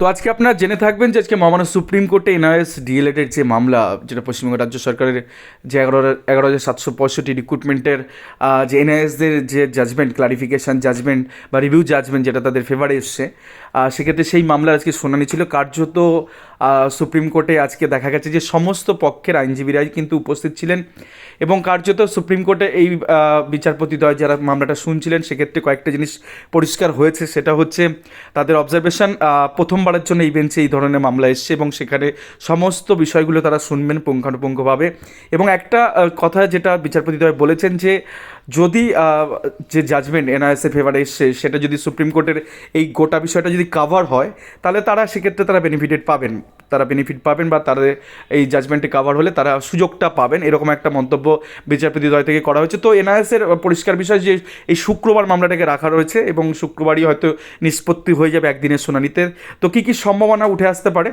তো আজকে আপনারা জেনে থাকবেন যে আজকে মহামান্য সুপ্রিম কোর্টে এনআইএস ডিএলএডের যে মামলা, যেটা পশ্চিমবঙ্গ রাজ্য সরকারের যে এগারো এগারো হাজার সাতশো পঁয়ষট্টি রিক্রুটমেন্টের যে এনআইএসদের যে জাজমেন্ট ক্লারিফিকেশান জাজমেন্ট বা রিভিউ জাজমেন্ট যেটা তাদের ফেভারে এসছে সেক্ষেত্রে সেই মামলার আজকে শুনানি ছিল। কার্যত সুপ্রিম কোর্টে আজকে দেখা গেছে যে সমস্ত পক্ষের আইনজীবীরাই কিন্তু উপস্থিত ছিলেন এবং কার্যত সুপ্রিম কোর্টে এই বিচারপতিদ্বয় যারা মামলাটা শুনছিলেন, সেক্ষেত্রে কয়েকটা জিনিস পরিষ্কার হয়েছে। সেটা হচ্ছে তাদের অবজারভেশন প্রথমবারের জন্য এই বেঞ্চে এই ধরনের মামলা এসছে এবং সেখানে সমস্ত বিষয়গুলো তারা শুনবেন পুঙ্খানুপুঙ্খভাবে। এবং একটা কথা যেটা বিচারপতিদ্বয় বলেছেন যে যদি যে জাজমেন্ট এনআইএসের ফেভারে এসছে, সেটা যদি সুপ্রিম কোর্টের এই গোটা বিষয়টা যদি কাভার হয়, তাহলে তারা সেক্ষেত্রে তারা বেনিফিটেড পাবেন। তারা বেনিফিট পাবেন বা তাদের এই জাজমেন্টে কাভার হলে তারা সুযোগটা পাবেন। এরকম একটা মন্তব্য বিচারপতি দ্বয় থেকে করা হয়েছে। তো এনআইএসের পরিষ্কার বিষয় যে, এই শুক্রবার মামলাটাকে রাখা রয়েছে এবং শুক্রবারই হয়তো নিষ্পত্তি হয়ে যাবে একদিনের শুনানিতে। তো কী কী সম্ভাবনা উঠে আসতে পারে?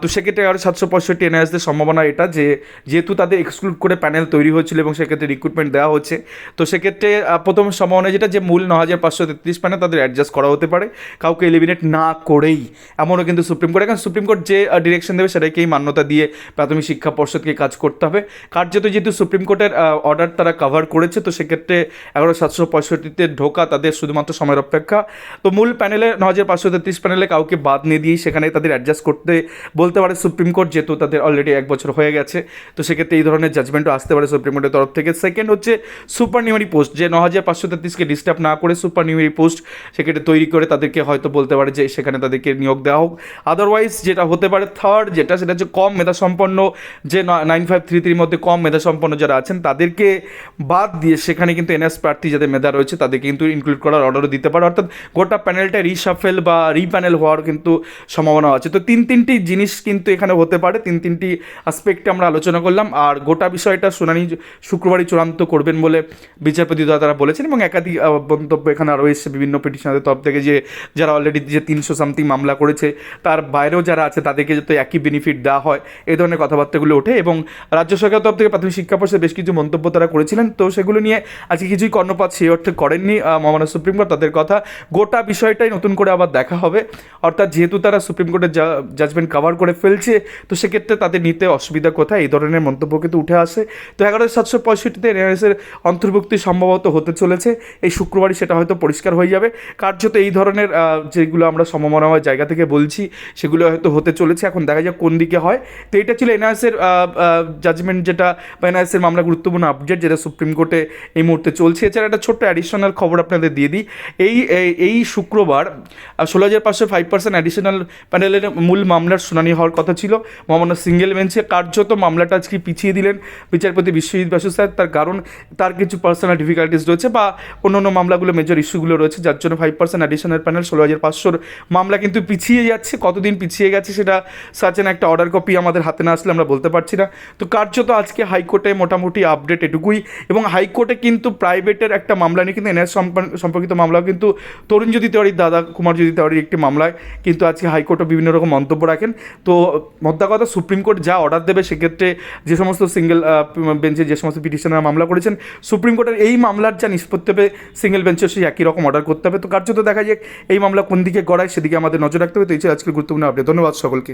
তো সেক্ষেত্রে আরও সাতশো পঁয়ষট্টি এনআইএসদের সম্ভাবনা এটা যে, যেহেতু তাদের এক্সক্লুড করে প্যানেল তৈরি হয়েছিল এবং সেক্ষেত্রে রিক্রুটমেন্ট দেওয়া হচ্ছে তো সেক্ষেত্রে প্রথম সম্ভাবনা যেটা যে মূল ন হাজার পাঁচশো তেত্রিশ প্যানেল তাদের অ্যাডজাস্ট করা হতে পারে। কাউকে এলিমিনেট না করেই। এমনও কিন্তু সুপ্রিম কোর্ট এখন সুপ্রিম কোর্ট যে ডিরেকশন দেবে সেটাকেই মান্যতা দিয়ে প্রাথমিক শিক্ষা পর্ষদকে কাজ করতে হবে। কার্যত যেহেতু সুপ্রিম কোর্টের অর্ডার তারা কভার করেছে, তো সেক্ষেত্রে এগারো সাতশো পঁয়ষট্টিতে ঢোকা তাদের শুধুমাত্র সময়ের অপেক্ষা। তো মূল প্যানেলে ন হাজার পাঁচশো তেত্রিশ প্যানেলে কাউকে বাদ নিয়ে দিয়েই সেখানে তাদের অ্যাডজাস্ট করতে বলতে পারে সুপ্রিম কোর্ট যেহেতু তাদের অলরেডি এক বছর হয়ে গেছে। তো সেক্ষেত্রে এই ধরনের জাজমেন্টও আসতে পারে সুপ্রিম কোর্টের তরফ থেকে। সেকেন্ড হচ্ছে সুপার নিউমারি পোস্ট, যে ন হাজার পাঁচশো তেত্রিশকে ডিস্টার্ব না করে সুপার নিউমারি পোস্ট সেক্ষেত্রে তৈরি করে তাদেরকে হয়তো বলতে পারে যে সেখানে তাদেরকে নিয়োগ দেওয়া হোক। আদারওয়াইজ যেটা হতে পারে থার্ড যেটা সেটা হচ্ছে কম মেধাসম্পন্ন, যে নাইন ফাইভ থ্রি থ্রির মধ্যে কম মেধাসম্পন্ন যারা আছেন, তাদেরকে বাদ দিয়ে সেখানে কিন্তু এনএস প্রার্থী যাদের মেধা রয়েছে, তাদেরকে কিন্তু ইনক্লুড করার অর্ডারও দিতে পারে। অর্থাৎ গোটা প্যানেলটা রিসাফেল বা রিপ্যানেল হওয়ার কিন্তু সম্ভাবনা আছে। তো তিন তিনটি জিনিস কিন্তু এখানে হতে পারে, তিন তিনটি আসপেক্টে আমরা আলোচনা করলাম। আর গোটা বিষয়টা শুনানি শুক্রবারই চূড়ান্ত করবেন বলে বিচারপতি দ্বারা তারা বলেছেন এবং একাধিক মন্তব্য এখানে আরও এসেছে বিভিন্ন পিটিশনারদের তরফ থেকে যে যারা অলরেডি যে তিনশো সামথিং মামলা করেছে, তার বাইরেও যারা আছে তাদেরকে যাতে একই বেনিফিট দেওয়া হয়, এই ধরনের কথাবার্তাগুলো ওঠে এবং রাজ্য সরকারের তরফ থেকে প্রাথমিক শিক্ষা পর্ষদ বেশ কিছু মন্তব্য তারা করেছিলেন। তো সেগুলো নিয়ে আজকে কিছুই কর্ণপাত সেই অর্থে করেননি মহামান্য সুপ্রিম কোর্ট। তাদের কথা গোটা বিষয়টাই নতুন করে আবার দেখা হবে। অর্থাৎ যেহেতু তারা সুপ্রিম কোর্টের জাজমেন্ট কভার করে ফেলছে, তো সেক্ষেত্রে তাদের নিতে অসুবিধা কোথায়? এই ধরনের মন্তব্য কিন্তু উঠে আসে। তো এগারো সাতশো পঁয়ষট্টিতে এনআরএসের অন্তর্ভুক্তি সম্ভবত হতে চলেছে। এই শুক্রবারই সেটা হয়তো পরিষ্কার হয়ে যাবে। কার্যত এই ধরনের যেগুলো আমরা সম্ভাবনাময় জায়গা থেকে বলছি, সেগুলো হয়তো হতে চলেছে। এখন দেখা যাক কোন দিকে হয়। তো এটা ছিল এনআরএসের জাজমেন্ট যেটা বা এনআরএসের মামলা গুরুত্বপূর্ণ আপডেট যেটা সুপ্রিম কোর্টে এই মুহূর্তে চলছে। এছাড়া একটা ছোট্ট অ্যাডিশনাল খবর আপনাদের দিয়ে দিই। এই, এই- শুক্রবার ষোলো হাজার পাঁচশো ফাইভ পার্সেন্ট অ্যাডিশনাল প্যানেলের মূল মামলার শুনানি হওয়ার কথা ছিল। মহামান্য সিঙ্গেল বেঞ্চে কার্যত মামলাটা আজকে পিছিয়ে দিলেন বিচারপতি বিশ্বজিৎ বাসু স্যার। তার কারণ, তার কিছু পার্সোনাল ডিফিকাল্টিস রয়েছে বা অন্য অন্য মামলাগুলো মেজর ইস্যুগুলো রয়েছে, যার জন্য ফাইভ পার্সেন্ট অ্যাডিশনাল প্যানেল ষোলো হাজার পাঁচশোর মামলা কিন্তু পিছিয়ে যাচ্ছে, কতদিন পিছিয়ে গেছে সেটা সার্চেন একটা অর্ডার কপি আমাদের হাতে না আসলে আমরা বলতে পারছি না। তো কার্যত আজকে হাইকোর্টে মোটামুটি আপডেট এটুকুই এবং হাইকোর্টে কিন্তু প্রাইভেটের একটা মামলা নিয়ে কিন্তু এনএস সম্পর্কিত মামলাও কিন্তু তরুণ তরুণজ্যোতি তেওয়ারির, দাদা কুমার কুমারজ্যোতি তেওয়ারির একটি মামলায় কিন্তু আজকে হাইকোর্টও বিভিন্ন রকম মন্তব্য রাখেন। তো মোদ্দা কথা, সুপ্রিম কোর্ট যা অর্ডার দেবে সেক্ষেত্রে যে সমস্ত সিঙ্গেল বেঞ্চে যে সমস্ত পিটিশনার মামলা করেছেন সুপ্রিম কোর্টের এই মামলার যা নিষ্পত্তি হবে সিঙ্গেল বেঞ্চে সেই একই রকম অর্ডার করতে হবে। তো কার্যত দেখা যাক এই মামলা কোন দিকে গড়ায়, সেদিকে আমাদের নজর রাখতে হবে। তো এই ছিল আজকের গুরুত্বপূর্ণ আপডেট ধন্যবাদ সকলকে।